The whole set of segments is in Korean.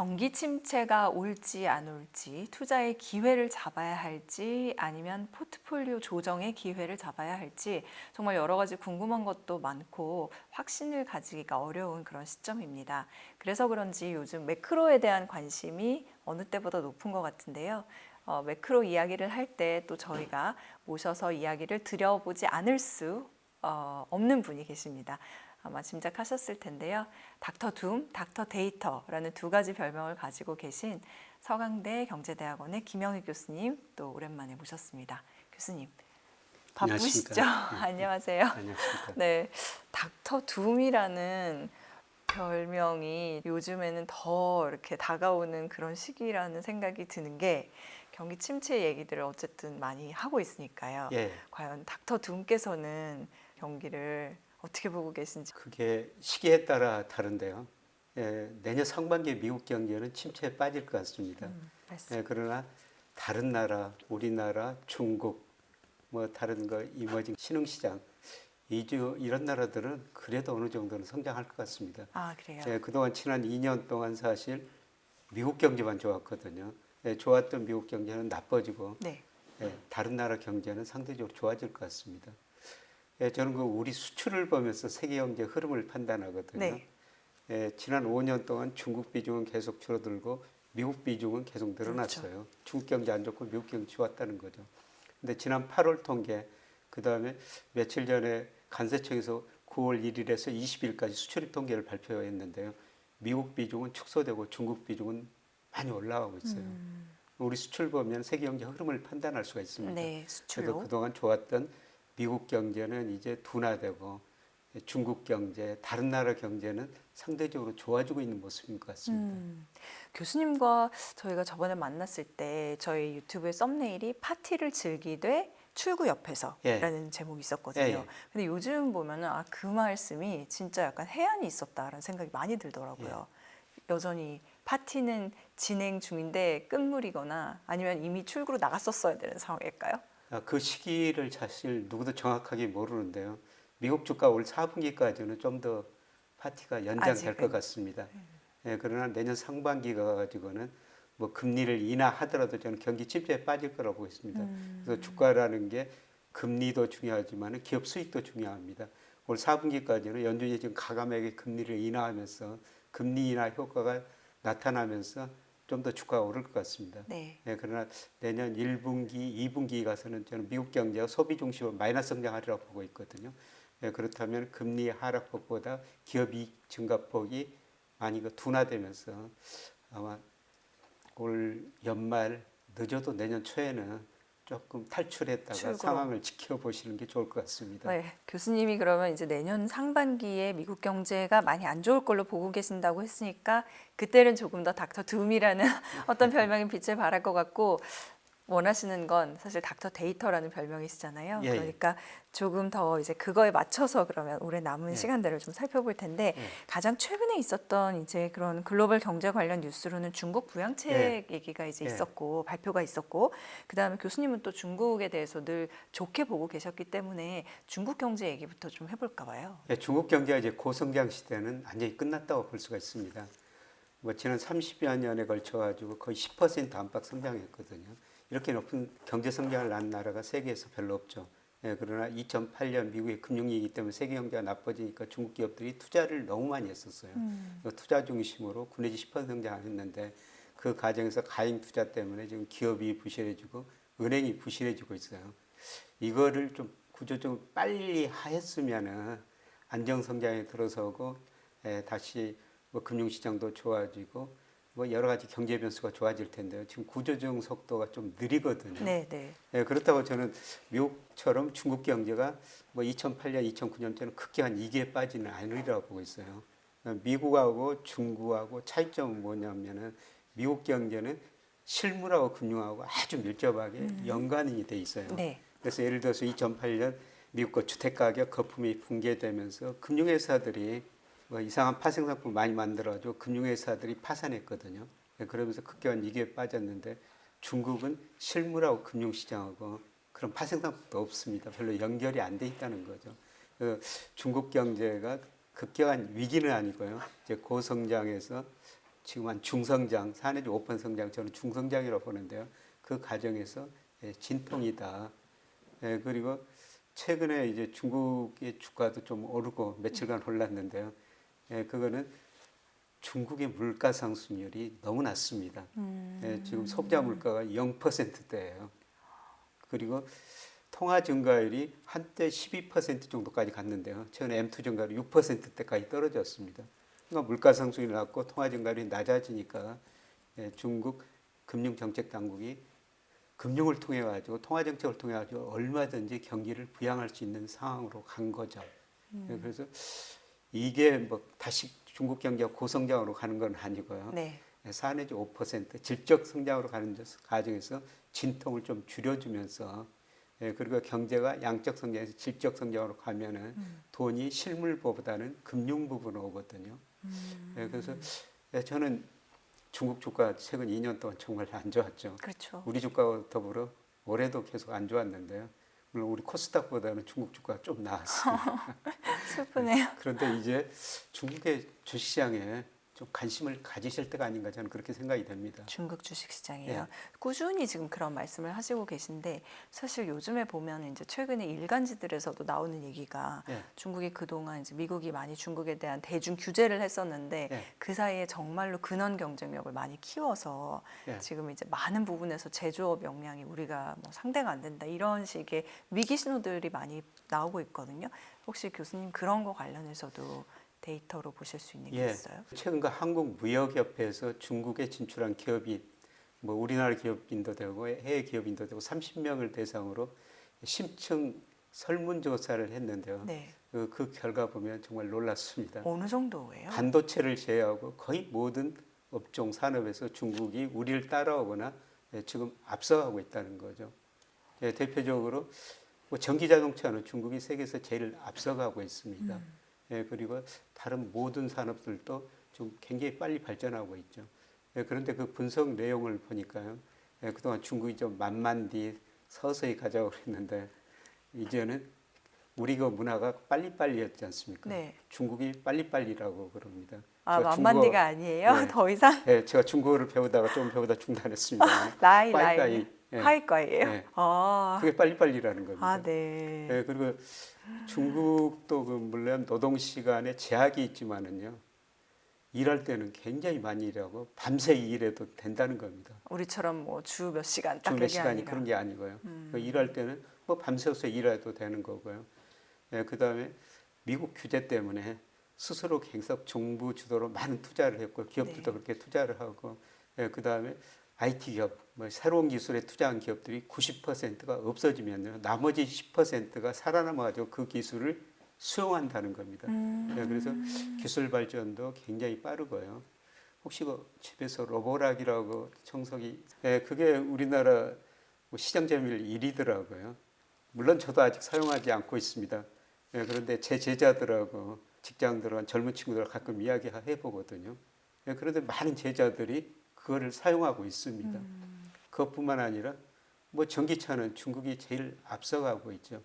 경기 침체가 올지 안 올지, 투자의 기회를 잡아야 할지, 아니면 포트폴리오 조정의 기회를 잡아야 할지, 정말 여러 가지 궁금한 것도 많고 확신을 가지기가 어려운 그런 시점입니다. 그래서 그런지 요즘 매크로에 대한 관심이 어느 때보다 높은 것 같은데요. 어, 매크로 이야기를 할 때 또 저희가 모셔서 이야기를 드려보지 않을 수 어, 없는 분이 계십니다. 아마 짐작하셨을 텐데요. 닥터 둠, 닥터 데이터라는 두 가지 별명을 가지고 계신 서강대 경제대학원의 김영희 교수님 또 오랜만에 모셨습니다. 교수님 바쁘시죠? 안녕하십니까. 안녕하세요. 안녕하십니까. 네, 닥터 둠이라는 별명이 요즘에는 더 이렇게 다가오는 그런 시기라는 생각이 드는 게 경기 침체 얘기들을 어쨌든 많이 하고 있으니까요. 예, 과연 닥터 둠께서는 경기를 어떻게 보고 계신지. 그게 시기에 따라 다른데요. 예, 내년 상반기 미국 경제는 침체에 빠질 것 같습니다. 음. 예, 그러나 다른 나라, 우리나라, 중국, 뭐 다른 거 이머징 신흥시장 이주 이런 나라들은 그래도 어느 정도는 성장할 것 같습니다. 아 그래요. 예, 그동안 지난 2년 동안 사실 미국 경제만 좋았거든요. 예, 좋았던 미국 경제는 나빠지고 네. 예, 다른 나라 경제는 상대적으로 좋아질 것 같습니다. 예, 저는 그 우리 수출을 보면서 세계 경제 흐름을 판단하거든요. 네. 예, 지난 5년 동안 중국 비중은 계속 줄어들고 미국 비중은 계속 늘어났어요. 그렇죠. 중국 경제 안 좋고 미국 경제 좋았다는 거죠. 근데 지난 8월 통계 그다음에 며칠 전에 간세청에서 9월 1일에서 20일까지 수출입 통계를 발표했는데요. 미국 비중은 축소되고 중국 비중은 많이 올라가고 있어요. 음, 우리 수출 보면 세계 경제 흐름을 판단할 수가 있습니다. 네 수출로. 그동안 좋았던 미국 경제는 이제 둔화되고 중국 경제, 다른 나라 경제는 상대적으로 좋아지고 있는 모습인 것 같습니다. 음, 교수님과 저희가 저번에 만났을 때 저희 유튜브의 썸네일이 파티를 즐기되 출구 옆에서라는 제목이 있었거든요. 예, 예. 근데 요즘 보면은 아 그 말씀이 진짜 약간 해안이 있었다라는 생각이 많이 들더라고요. 예. 여전히 파티는 진행 중인데 끝물이거나 아니면 이미 출구로 나갔었어야 되는 상황일까요? 아, 그 시기를 사실 누구도 정확하게 모르는데요. 미국 주가 올 4분기까지는 좀 더 파티가 연장될. 것 같습니다. 예, 그러나 내년 상반기가 가지고는 뭐 금리를 인하하더라도 저는 경기 침체에 빠질 거라고 보고 있습니다. 음. 그래서 주가라는 게 금리도 중요하지만 기업 수익도 중요합니다. 올 4분기까지는 연준이 지금 가감하게 금리를 인하하면서 금리 인하 효과가 나타나면서 좀 더 주가가 오를 것 같습니다. 네. 예, 그러나 내년 1분기, 2분기 가서는 저는 미국 경제가 소비 중심으로 마이너스 성장하리라고 보고 있거든요. 예, 그렇다면 금리 하락폭보다 기업 이익 증가폭이 많이 그 둔화되면서 아마 올 연말 늦어도 내년 초에는 조금 탈출했다가 출구로. 상황을 지켜보시는 게 좋을 것 같습니다. 네, 교수님이 그러면 이제 내년 상반기에 미국 경제가 많이 안 좋을 걸로 보고 계신다고 했으니까 그때는 조금 더 닥터 둠이라는 어떤 별명인 빛을 발할 것 같고 원하시는 건 사실 닥터 데이터라는 별명이시잖아요. 예, 예. 그러니까 조금 더 이제 그거에 맞춰서 그러면 올해 남은 예. 시간들을 좀 살펴볼 텐데 예. 가장 최근에 있었던 이제 그런 글로벌 경제 관련 뉴스로는 중국 부양책 얘기가 이제 예. 있었고 발표가 있었고 그다음에 교수님은 또 중국에 대해서 늘 좋게 보고 계셨기 때문에 중국 경제 얘기부터 좀 해볼까 봐요. 예, 중국 경제가 이제 고성장 시대는 완전히 끝났다고 볼 수가 있습니다. 뭐 지난 30여 년에 걸쳐 가지고 거의 10% 안팎 성장했거든요. 이렇게 높은 경제 성장을 낳은 나라가 세계에서 별로 없죠. 예, 그러나 2008년 미국의 금융위기 때문에 세계 경제가 나빠지니까 중국 기업들이 투자를 너무 많이 했었어요. 그 투자 중심으로 9 내지 10% 성장했는데 그 과정에서 가행 투자 때문에 지금 기업이 부실해지고 은행이 부실해지고 있어요. 이거를 좀 구조적으로 빨리 하였으면은 안정 성장에 들어서고 에, 다시 뭐 금융시장도 좋아지고 뭐 여러 가지 경제 변수가 좋아질 텐데요. 지금 구조 적 속도가 좀 느리거든요. 네, 네. 예, 그렇다고 저는 미국처럼 중국 경제가 뭐 2008년, 2009년 때는 크게 한 2개에 빠지는 않으리라고 보고 있어요. 미국하고 중국하고 차이점은 뭐냐면은 미국 경제는 실물하고 금융하고 아주 밀접하게 연관이 돼 있어요. 네. 그래서 예를 들어서 2008년 미국 주택 가격 거품이 붕괴되면서 금융회사들이 뭐 이상한 파생 상품 많이 만들어가지고 금융회사들이 파산했거든요. 예, 그러면서 급격한 이게 빠졌는데 중국은 실물하고 금융시장하고 그런 파생 상품도 없습니다. 별로 연결이 안 돼 있다는 거죠. 그 중국 경제가 급격한 위기는 아니고요. 이제 고성장에서 지금 한 중성장, 사내지 오픈 성장, 저는 중성장이라고 보는데요. 그 과정에서 예, 진통이다. 예, 그리고 최근에 이제 중국의 주가도 좀 오르고 며칠간 올랐는데요. 예, 그거는 중국의 물가 상승률이 너무 낮습니다. 예, 지금 소비자 물가가 0%대예요. 그리고 통화 증가율이 한때 12% 정도까지 갔는데요. 최근에 M2 증가율이 6%대까지 떨어졌습니다. 그러니까 물가 상승이 낮고 통화 증가율이 낮아지니까 예, 중국 금융 정책 당국이 금융을 통해 가지고 통화 정책을 통해 가지고 얼마든지 경기를 부양할 수 있는 상황으로 간 거죠. 예, 그래서 이게 뭐 다시 중국 경제가 고성장으로 가는 건 아니고요. 네. 4 내지 5% 질적 성장으로 가는 과정에서 진통을 좀 줄여주면서 예, 그리고 경제가 양적 성장에서 질적 성장으로 가면은 돈이 실물보다는 금융 부분으로 오거든요. 예, 그래서 예, 저는 중국 주가 최근 2년 동안 정말 안 좋았죠. 그렇죠. 우리 주가와 더불어 올해도 계속 안 좋았는데요. 물론 우리 코스닥보다는 중국 주가가 좀 나았습니다. 슬프네요. 그런데 이제 중국의 주시장에 좀 관심을 가지실 때가 아닌가 저는 그렇게 생각이 됩니다. 중국 주식 시장이에요. 네. 꾸준히 지금 그런 말씀을 하시고 계신데 사실 요즘에 보면 이제 최근에 일간지들에서도 나오는 얘기가 예. 중국이 그동안 이제 미국이 많이 중국에 대한 대중 규제를 했었는데 예. 그 사이에 정말로 근원 경쟁력을 많이 키워서 예. 지금 이제 많은 부분에서 제조업 역량이 우리가 뭐 상대가 안 된다 이런 식의 위기 신호들이 많이 나오고 있거든요. 혹시 교수님 그런 거 관련해서도 데이터로 보실 수 있는 게 예. 있어요? 최근 그 한국 무역협회에서 중국에 진출한 기업이 뭐 우리나라 기업인도 되고 해외 기업인도 되고 30명을 대상으로 심층 설문조사를 했는데요. 네. 그, 그 결과 보면 정말 놀랐습니다. 어느 정도예요? 반도체를 제외하고 거의 모든 업종 산업에서 중국이 우리를 따라오거나 예, 지금 앞서가고 있다는 거죠. 예, 대표적으로 뭐 전기 자동차는 중국이 세계에서 제일 앞서가고 있습니다. 예, 그리고 다른 모든 산업들도 좀 굉장히 빨리 발전하고 있죠. 예, 그런데 그 분석 내용을 보니까요, 예, 그동안 중국이 좀 만만디 서서히 가자고 그랬는데 이제는 우리 그 문화가 빨리빨리였지 않습니까? 네. 중국이 빨리빨리라고 그럽니다. 아 만만디가 아니에요? 네. 더 이상 예, 제가 중국어를 배우다가 좀 배우다 중단했습니다. 빠이빠이. 라이 예. 하이과예요? 네. 아, 그게 빨리빨리라는 겁니다. 아 네. 예, 그리고 중국도 그 물론 노동 시간에 제약이 있지만은요. 일할 때는 굉장히 많이 일하고 밤새 일해도 된다는 겁니다. 우리처럼 뭐 주 몇 시간 딱 주 몇 그게 시간이 아니라. 음. 그런 게 아니고요. 그 일할 때는 뭐 밤새서 일해도 되는 거고요. 예, 그다음에 미국 규제 때문에 스스로 계속 정부 주도로 많은 투자를 했고 기업들도 네. 그렇게 투자를 하고 예, 그다음에 IT 기업 뭐 새로운 기술에 투자한 기업들이 90%가 없어지면요. 나머지 10%가 살아남아 가지고 그 기술을 수용한다는 겁니다. 음. 예, 그래서 기술 발전도 굉장히 빠르고요. 혹시 그 집에서 로보락이라고 청소기, 예, 그게 우리나라 뭐 시장 점유율 1위더라고요. 물론 저도 아직 사용하지 않고 있습니다. 예, 그런데 제 제자들하고 직장 들어간 젊은 친구들 가끔 이야기 해 보거든요. 예, 그런데 많은 제자들이 그거를 사용하고 있습니다. 그것뿐만 아니라 뭐 전기차는 중국이 제일 앞서가고 있죠.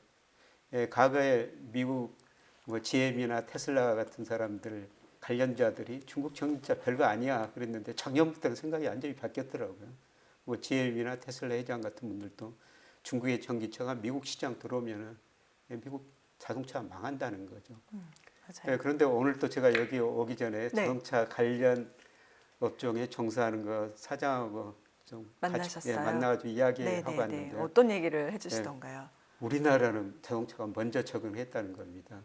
예, 과거에 미국 뭐 GM이나 테슬라 같은 사람들 관련자들이 중국 전기차 별거 아니야 그랬는데 작년부터는 생각이 완전히 바뀌었더라고요. 뭐 GM이나 테슬라 회장 같은 분들도 중국의 전기차가 미국 시장 들어오면은 예, 미국 자동차 망한다는 거죠. 맞아요. 네, 그런데 오늘 또 제가 여기 오기 전에 네. 자동차 관련 업종에 종사하는 거 사장하고 좀 만나셨어요? 같이 예, 만나가지고 이야기하고 네네네. 왔는데 어떤 얘기를 해주시던가요? 우리나라는 자동차가 먼저 적응했다는 겁니다.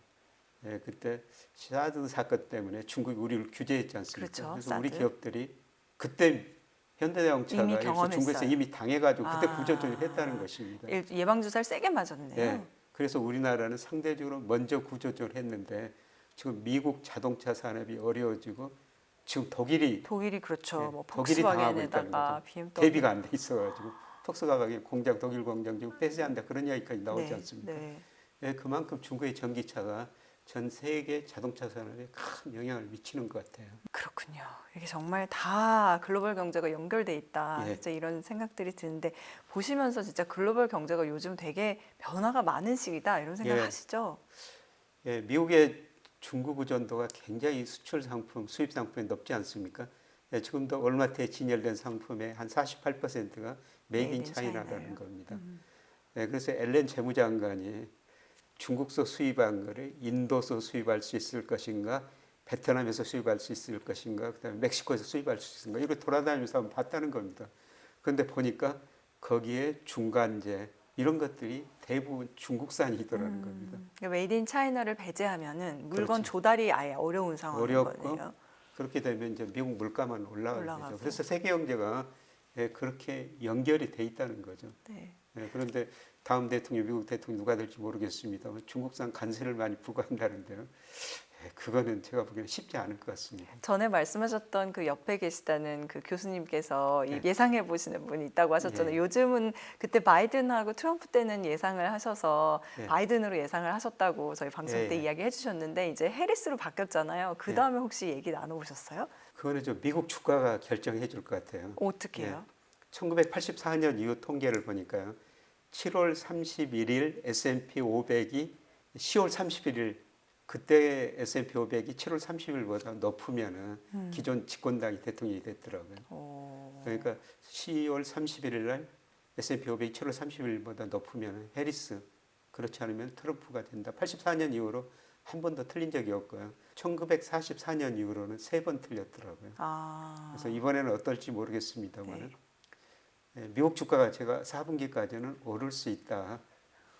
예, 그때 사드 사건 때문에 중국이 우리를 규제했지 않습니까? 그렇죠, 래서 우리 사드. 기업들이 그때 현대자동차가 중국에서. 이미 당해가지고 그때 아. 구조조정을 했다는 것입니다. 일- 예방 주사를 세게 맞았네요. 예. 그래서 우리나라는 상대적으로 먼저 구조조정을 했는데 지금 미국 자동차 산업이 어려워지고 지금 독일이 독일이 그렇죠. 예, 뭐 독일이 당하고 있다는 폭스바겐에다가 거죠. BMW 대비가 안 돼 있어가지고 폭스바겐 공장 독일 공장 지금 폐쇄한다 그런 이야기까지 나오지 네, 않습니까? 네. 예, 그만큼 중국의 전기차가 전 세계 자동차 산업에 큰 영향을 미치는 것 같아요. 그렇군요. 이게 정말 다 글로벌 경제가 연결돼 있다. 예. 진짜 이런 생각들이 드는데 보시면서 진짜 글로벌 경제가 요즘 되게 변화가 많은 시기다 이런 생각 예. 하시죠? 예, 미국의 중국 의존도가 굉장히 수출 상품, 수입 상품이 높지 않습니까? 예, 지금도 월마트에 진열된 상품의 한 48%가 메이드 인 차이나라는. 겁니다. 음. 예, 그래서 엘렌 재무장관이 중국서 수입한 거를 인도서 수입할 수 있을 것인가, 베트남에서 수입할 수 있을 것인가, 그다음에 멕시코에서 수입할 수 있을까 이거 돌아다니면서 한번 봤다는 겁니다. 그런데 보니까 거기에 중간재 이런 것들이 대부분 중국산이더라는 음. 겁니다. 그러니까 메이드 인 차이나를 배제하면은 물건 그렇지. 조달이 아예 어려운 상황인 어렵고 거네요. 그렇게 되면 이제 미국 물가만 올라가게. 되죠. 그래서 세계 경제가 예, 그렇게 연결이 돼 있다는 거죠. 네. 예, 그런데 다음 대통령, 미국 대통령 누가 될지 모르겠습니다만 중국산 관세를 많이 부과한다는데요. 예, 그거는 제가 보기에는 쉽지 않을 것 같습니다. 전에 말씀하셨던 그 옆에 계시다는 그 교수님께서 이 네. 예상해 보시는 분이 있다고 하셨잖아요. 예. 요즘은 그때 바이든하고 트럼프 때는 예상을 하셔서 예. 바이든으로 예상을 하셨다고 저희 방송 예, 때 예. 이야기 해주셨는데 이제 해리스로 바뀌었잖아요. 그 예. 다음에 혹시 얘기 나눠보셨어요? 그거는 좀 미국 주가가 결정해 줄 것 같아요. 어떻게요? 1984년 이후 통계를 보니까요. 7월 31일 S&P 500이 10월 31일 그때 S&P 500이 7월 30일보다 높으면은 음. 기존 집권당이 대통령이 됐더라고요. 어... 그러니까 10월 31일 날 S&P 500이 7월 30일보다 높으면 해리스 그렇지 않으면 트럼프가 된다. 84년 이후로 한 번도 틀린 적이 없고요. 1944년 이후로는 세 번 틀렸더라고요. 아... 그래서 이번에는 어떨지 모르겠습니다만 네. 예, 미국 주가가 제가 4분기까지는 오를 수 있다.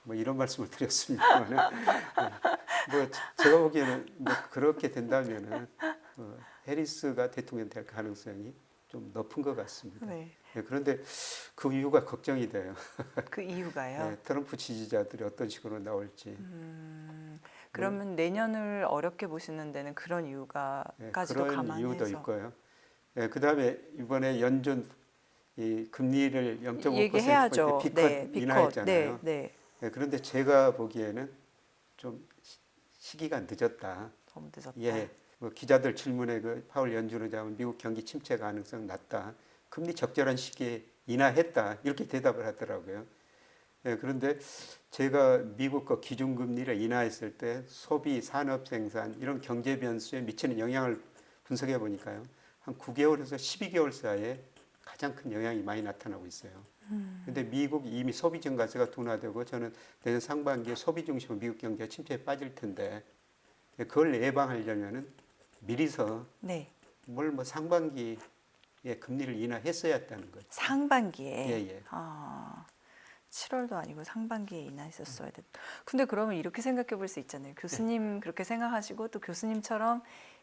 뭐 이런 말씀을 드렸습니다만 뭐 제가 보기에는 뭐 그렇게 된다면은 어, 해리스가 대통령 될 가능성이 좀 높은 것 같습니다. 네. 예, 그런데 그 이유가 걱정이 돼요. 그 이유가요. 예, 트럼프 지지자들이 어떤 식으로 나올지 음, 그러면 내년을 어렵게 보시는 데는 그런 예, 이유가까지도 그런 감안해서 이유도 있고요. 예, 그다음에 이번에 연준 이 금리를 0.5% 얘기해야죠. 비컷 네, 비컷. 인하했잖아요. 네, 그런데 제가 보기에는 좀 시- 시기가 늦었다. 너무 늦었다. 예, 뭐 기자들 질문에 그 파월 연준의장은 미국 경기 침체 가능성 낮다. 금리 적절한 시기에 인하했다. 이렇게 대답을 하더라고요. 예, 그런데 제가 미국 거 기준금리를 인하했을 때 소비, 산업 생산 이런 경제 변수에 미치는 영향을 분석해 보니까요. 한 9개월에서 12개월 사이에 가장 큰 영향이 많이 나타나고 있어요. 근데 미국 이미 소비 증가세가 둔화되고 저는 내년 상반기에 소비 중심으로 미국 경제가 침체에 빠질 텐데 그걸 예방하려면은 미리서 네. 뭘뭐 상반기에 금리를 인하했어야 했다는 거죠. 상반기에. 예, 예. 아, 7월도 아니고 상반기에 인하했었어야 됐. 근데 그러면 이렇게 생각해 볼 수 있잖아요. 교수님 네. 그렇게 생각하시고 또 교수님처럼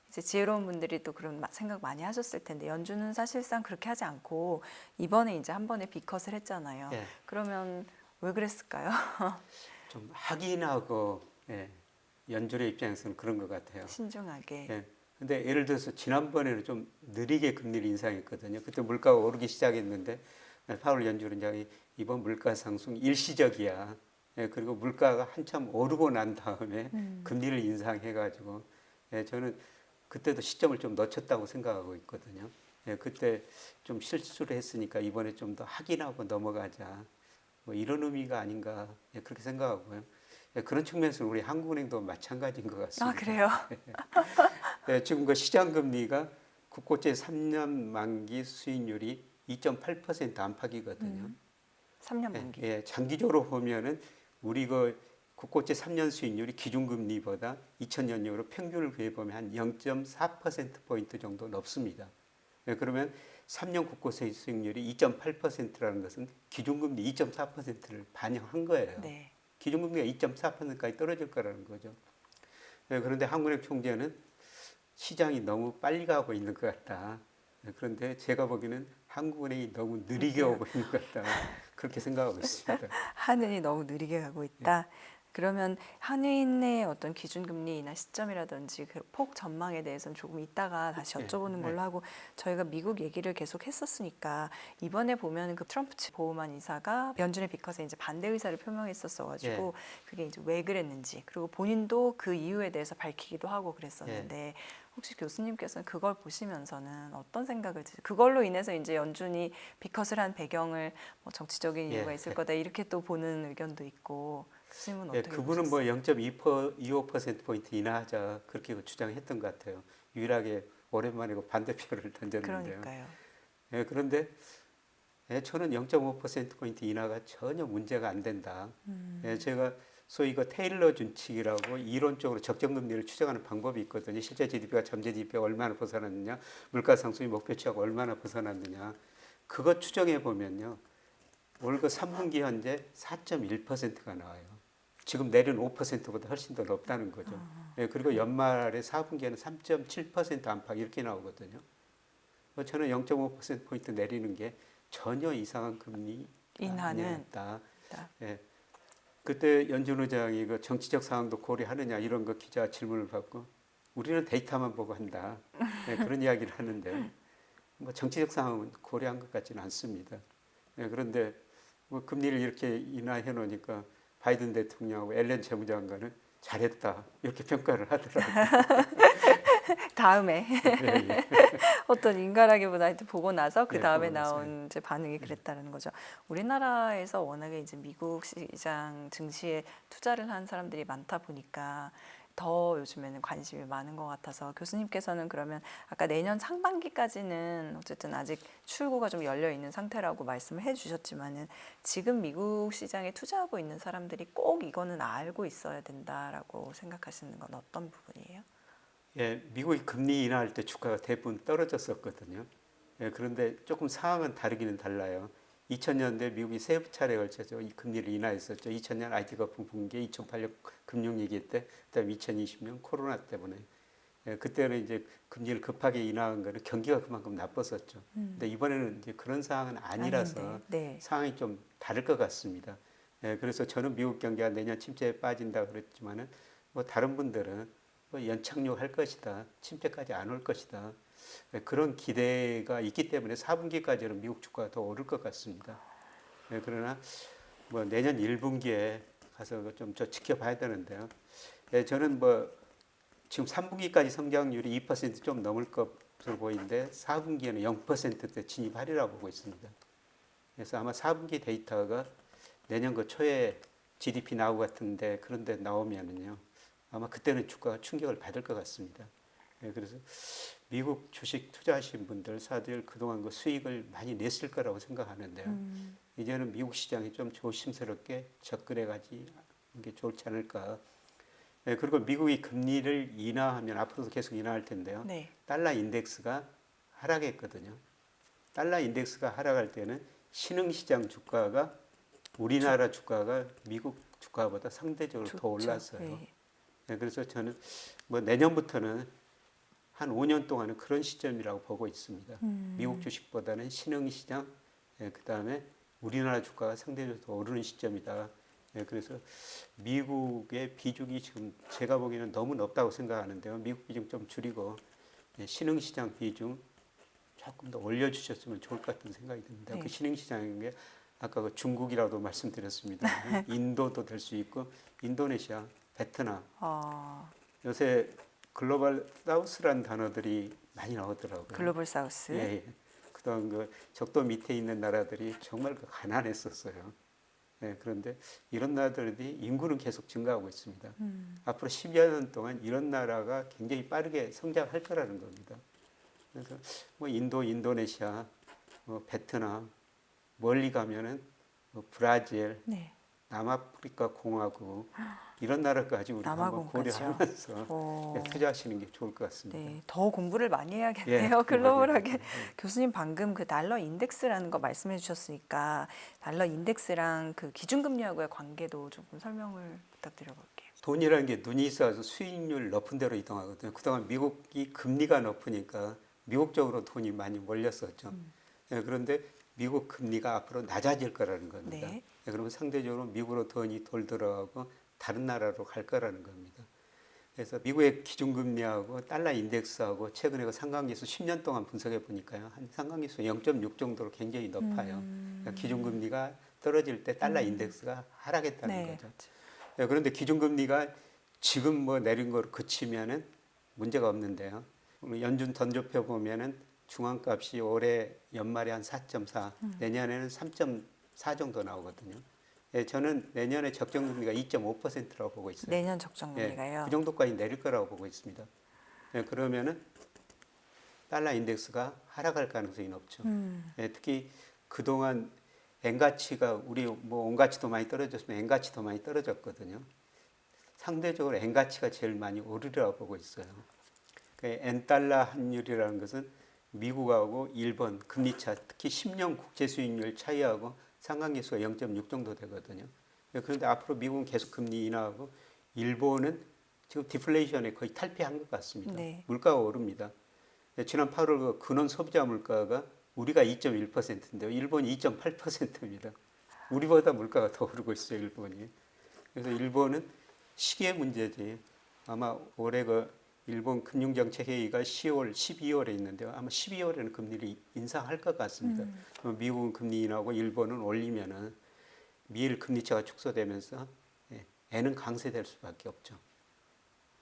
이제 지혜로운 분들이 또 그런 마- 생각 많이 하셨을 텐데 연준은 사실상 그렇게 하지 않고 이번에 이제 한 번에 비컷을 했잖아요. 예, 그러면 왜 그랬을까요? 좀 확인하고 예, 연준의 입장에서는 그런 것 같아요. 신중하게. 예. 근데 예를 들어서 지난번에는 좀 느리게 금리를 인상했거든요. 그때 물가가 오르기 시작했는데 예, 파월 연준원장이 이번 물가 상승 일시적이야. 예, 그리고 물가가 한참 오르고 난 다음에 음. 금리를 인상해가지고 예, 저는 그때도 시점을 좀 놓쳤다고 생각하고 있거든요. 예, 그때 좀 실수를 했으니까 이번에 좀 더 확인하고 넘어가자. 뭐 이런 의미가 아닌가 예, 그렇게 생각하고요. 예, 그런 측면에서 우리 한국은행도 마찬가지인 것 같습니다. 아 그래요? 네, 지금 그 시장 금리가 국고채 3년 만기 수익률이 2.8% 안팎이거든요. 3년 예, 만기. 예, 장기적으로 보면은 우리 그 국고채 3년 수익률이 기준금리보다 2000년형으로 평균을 구해 보면 한 0.4% 포인트 정도 높습니다. 예, 그러면 3년 국고채 수익률이 2.8%라는 것은 기준금리 2.4%를 반영한 거예요. 네. 기준금리가 2.4%까지 떨어질 거라는 거죠. 예, 그런데 한국은행 총재는 시장이 너무 빨리 가고 있는 것 같다. 예, 그런데 제가 보기에는 한국은행이 너무 느리게 오고 있는 것 같다. 그렇게 생각하고 있습니다. 한은이 너무 느리게 가고 있다. 그러면 한은의 어떤 기준금리 인하 시점이라든지 그 폭 전망에 대해서는 조금 이따가 다시 네, 여쭤보는 네. 걸로 하고 저희가 미국 얘기를 계속 했었으니까 이번에 보면 그 트럼프 측 보호만 이사가 연준의 비컷에 이제 반대 의사를 표명했었어가지고 그게 이제 왜 그랬는지 그리고 본인도 그 이유에 대해서 밝히기도 하고 그랬었는데 혹시 교수님께서는 그걸 보시면서는 어떤 생각을 드세요? 그걸로 인해서 이제 연준이 비컷을 한 배경을 뭐 정치적인 예. 이유가 있을 거다 이렇게 또 보는 의견도 있고 교수님은 예, 어떻게 그분은? 뭐 0.25% 포인트 인하하자 그렇게 주장했던 것 같아요. 유일하게 오랜만에 그 반대표를 던졌는데요. 그러니까요. 예, 그런데 예, 저는 0.5%포인트 인하가 전혀 문제가 안 된다. 음. 예, 제가 소위 그 테일러 준칙이라고 이론적으로 적정금리를 추정하는 방법이 있거든요. 실제 GDP가 잠재 GDP가 얼마나 벗어났느냐, 물가 상승이 목표치하고 얼마나 벗어났느냐. 그거 추정해 보면요. 올 그 3분기 현재 4.1%가 나와요. 지금 내린 5%보다 훨씬 더 높다는 거죠. 예, 그리고 연말에 4분기에는 3.7% 안팎 이렇게 나오거든요. 뭐 저는 0.5%포인트 내리는 게 전혀 이상한 금리 인하는 아니었다. 다. 예. 그때 연준 의장이 그 정치적 상황도 고려하느냐 이런 거 기자 질문을 받고 우리는 데이터만 보고 한다. 예, 그런 이야기를 하는데 뭐 정치적 상황은 고려한 것 같지는 않습니다. 예, 그런데 뭐 금리를 이렇게 인하해 놓으니까 바이든 대통령하고 앨런 재무장관은 잘했다 이렇게 평가를 하더라고요. 다음에 예, 예. 어떤 인가라기보다 하여튼 보고 나서 그 네, 다음에 나서. 나온 이제 반응이 그랬다는 거죠. 우리나라에서 워낙에 이제 미국 시장 증시에 투자를 한 사람들이 많다 보니까 더 요즘에는 관심이 많은 것 같아서 교수님께서는 그러면 아까 내년 상반기까지는 어쨌든 아직 출구가 좀 열려 있는 상태라고 말씀을 해주셨지만은 지금 미국 시장에 투자하고 있는 사람들이 꼭 이거는 알고 있어야 된다라고 생각하시는 건 어떤 부분이에요? 예, 미국이 금리 인하할 때 주가가 대부분 떨어졌었거든요. 예, 그런데 조금 상황은 다르기는 달라요. 2000년대 미국이 세 차례 걸쳐서 이 금리를 인하했었죠. 2000년 IT 거품 붕괴, 2008년 금융 위기 때, 그다음 2020년 코로나 때문에. 예, 그때는 이제 금리를 급하게 인하한 거는 경기가 그만큼 나빴었죠. 근데 이번에는 이제 그런 상황은 아니라서 네. 상황이 좀 다를 것 같습니다. 예, 그래서 저는 미국 경기가 내년 침체에 빠진다 그랬지만은 뭐 다른 분들은 뭐 연착륙할 것이다, 침체까지 안 올 것이다. 예, 그런 기대가 있기 때문에 4분기까지는 미국 주가가 더 오를 것 같습니다. 예, 그러나 뭐 내년 1분기에 가서 좀 저 지켜봐야 되는데요. 예, 저는 뭐 지금 3분기까지 성장률이 2%좀 넘을 것으로 보이는데 4분기에는 0%대 진입하리라고 보고 있습니다. 그래서 아마 4분기 데이터가 내년 그 초에 GDP 나오고 같은데 그런데 나오면은요 아마 그때는 주가가 충격을 받을 것 같습니다. 예, 그래서 미국 주식 투자하신 분들 사들 그동안 그 수익을 많이 냈을 거라고 생각하는데요. 음. 이제는 미국 시장이 좀 조심스럽게 접근해 가지 게 좋지 않을까. 예, 그리고 미국이 금리를 인하하면 앞으로도 계속 인하할 텐데요. 네. 달러 인덱스가 하락했거든요. 달러 인덱스가 하락할 때는 신흥시장 주가가 우리나라 주 가가 미국 주가보다 상대적으로 더 좋죠. 올랐어요. 네. 네, 그래서 저는 뭐 내년부터는 한 5년 동안은 그런 시점이라고 보고 있습니다. 음. 미국 주식보다는 신흥시장, 예, 그다음에 우리나라 주가가 상대적으로 더 오르는 시점이다. 예, 그래서 미국의 비중이 지금 제가 보기에는 너무 높다고 생각하는데요. 미국 비중 좀 줄이고 예, 신흥시장 비중 조금 더 올려주셨으면 좋을 것 같은 생각이 듭니다. 네. 그 신흥시장인 게 아까 그 중국이라도 말씀드렸습니다. 인도도 될 수 있고 인도네시아, 베트남 어, 요새 글로벌 사우스라는 단어들이 많이 나오더라고요. 글로벌 사우스. 예, 예. 그동안 그 적도 밑에 있는 나라들이 정말 그 가난했었어요. 예, 그런데 이런 나라들이 인구는 계속 증가하고 있습니다. 음. 앞으로 10여 년 동안 이런 나라가 굉장히 빠르게 성장할 거라는 겁니다. 그래서 뭐 인도, 인도네시아, 뭐 베트남, 멀리 가면은 뭐 브라질, 네. 남아프리카 공화국 이런 나라까지 우리가 한번? 고려하면서 어, 예, 투자하시는 게 좋을 것 같습니다. 네, 더 공부를 많이 예, 해야겠네요. 글로벌하게. 예. 교수님 방금 그 달러 인덱스라는 거 말씀해 주셨으니까 달러 인덱스랑 그 기준금리하고의 관계도 조금 설명을 부탁드려 볼게요. 돈이라는 게 눈이 있어서 수익률 높은 데로 이동하거든요. 그동안 미국이 금리가 높으니까 미국 쪽으로 돈이 많이 몰렸었죠. 음. 예, 그런데 미국 금리가 앞으로 낮아질 거라는 겁니다. 네. 예, 그러면 상대적으로 미국으로 돈이 돌 들어가고 다른 나라로 갈 거라는 겁니다. 그래서 미국의 기준금리하고 달러 인덱스하고 최근에 그 상관계수 10년 동안 분석해 보니까요. 한 상관계수 0.6 정도로 굉장히 높아요. 음. 그러니까 기준금리가 떨어질 때 달러 인덱스가 하락했다는 네. 거죠. 예, 그런데 기준금리가 지금 뭐 내린 거로 그치면은 문제가 없는데요. 연준 던져표 보면은 중앙값이 올해 연말에 한 4.4, 음. 내년에는 3.4 정도 나오거든요. 예, 저는 내년에 적정 금리가 2.5%라고 보고 있어요. 내년 적정 금리가요. 그 정도까지 내릴 거라고 보고 있습니다. 예, 그러면은 달러 인덱스가 하락할 가능성이 높죠. 음. 예, 특히 그동안 엔 가치가 우리 뭐온 가치도 많이 떨어졌으면 엔 가치도 많이 떨어졌거든요. 상대적으로 엔 가치가 제일 많이 오르리라고 보고 있어요. 엔 달러 환율이라는 것은 미국하고 일본 금리 차, 특히 10년 국제 수익률 차이하고 상관계수가 0.6 정도 되거든요. 예, 그런데 앞으로 미국은 계속 금리 인하하고 일본은 지금 디플레이션에 거의 탈피한 것 같습니다. 네. 물가가 오릅니다. 예, 지난 8월 그 근원 소비자 물가가 우리가 2.1%인데요. 일본이 2.8%입니다. 우리보다 물가가 더 오르고 있어요, 일본이. 그래서 일본은 시기의 문제지. 아마 올해 그 일본 금융정책회의가 10월, 12월에 있는데요. 아마 12월에는 금리를 인상할 것 같습니다. 그럼 미국은 금리 인하고 일본은 올리면은 미일 금리차가 축소되면서 예, N은 강세될 수밖에 없죠.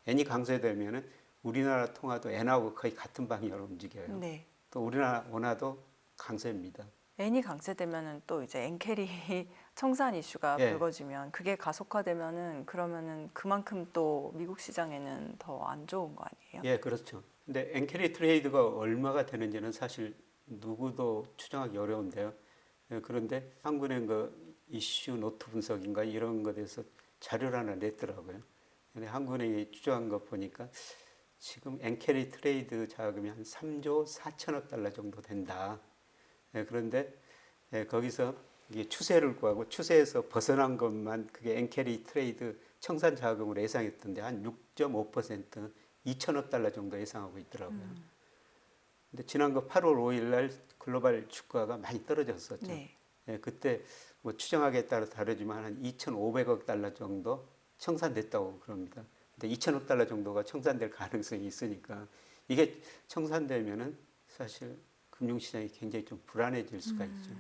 N이 강세되면은 우리나라 통화도 N하고 거의 같은 방향으로 움직여요. 네. 또 우리나라 원화도 강세입니다. N이 강세되면은 또 이제 엔캐리 청산 이슈가 예. 불거지면 그게 가속화되면은 그러면은 그만큼 또 미국 시장에는 더 안 좋은 거 아니에요? 예, 그렇죠. 근데 엔캐리 트레이드가 얼마가 되는지는 사실 누구도 추정하기 어려운데요. 예, 그런데 한국은행 그 이슈 노트 분석인가 이런 것에 대해서 자료를 하나 냈더라고요. 근데 한국은행이 추정한 거 보니까 지금 엔캐리 트레이드 자금이 한 3조 4천억 달러 정도 된다. 예, 그런데 예, 거기서 이게 추세를 구하고 추세에서 벗어난 것만 그게 엔캐리 트레이드 청산 자금으로 예상했던데 한 6.5% 2천억 달러 정도 예상하고 있더라고요. 근데 지난 거 8월 5일 날 글로벌 주가가 많이 떨어졌었죠. 네. 예, 그때 뭐 추정하기에 따라 다르지만 한 2,500억 달러 정도 청산됐다고 그럽니다. 근데 2천억 달러 정도가 청산될 가능성이 있으니까 이게 청산되면은 사실 금융시장이 굉장히 좀 불안해질 수가 있죠.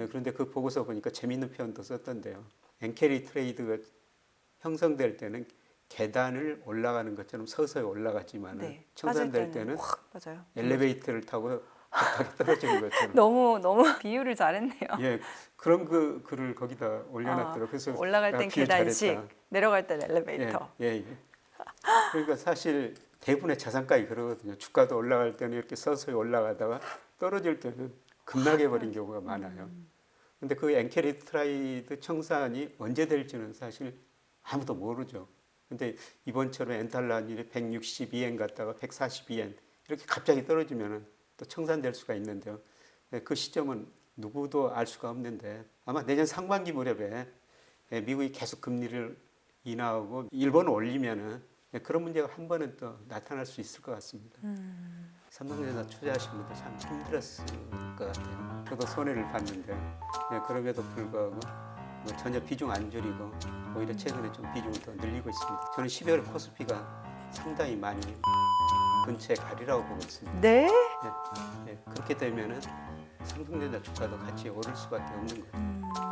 예, 그런데 그 보고서 보니까 재밌는 표현도 썼던데요. 엔캐리 트레이드가 형성될 때는 계단을 올라가는 것처럼 서서히 올라가지만 은 네. 청산될 빠질 때는 확. 엘리베이터를 타고 떨어지는 것처럼 너무 너무 비유를 잘했네요. 예 그런 그 글을 거기다 올려놨더라고요. 그래서 아, 올라갈 아, 땐 비유 계단식, 잘했다. 내려갈 땐 엘리베이터. 예, 예, 예. 그러니까 사실 대부분의 자산가이 그러거든요. 주가도 올라갈 때는 이렇게 서서히 올라가다가 떨어질 때는 급락해 버린 경우가 많아요. 근데 그 엔캐리 트라이드 청산이 언제 될지는 사실 아무도 모르죠. 근데 이번처럼 환율이 162엔 갔다가 142엔 이렇게 갑자기 떨어지면은 또 청산될 수가 있는데요. 네, 그 시점은 누구도 알 수가 없는데 아마 내년 상반기 무렵에 예, 미국이 계속 금리를 인하하고 일본을 올리면은 예, 그런 문제가 한 번은 또 나타날 수 있을 것 같습니다. 음. 삼성전자 투자하신 분들 참 힘들었을 것 같아요. 저도 손해를 봤는데 예, 그럼에도 불구하고 뭐 전혀 비중 안 줄이고 오히려 최근에 좀 비중을 더 늘리고 있습니다. 저는 12월 코스피가 상당히 많이 근처에 가리라고 보고 있습니다. 네? 예, 그렇게 되면은 삼성전자 주가도 같이 오를 수밖에 없는 거죠. 음.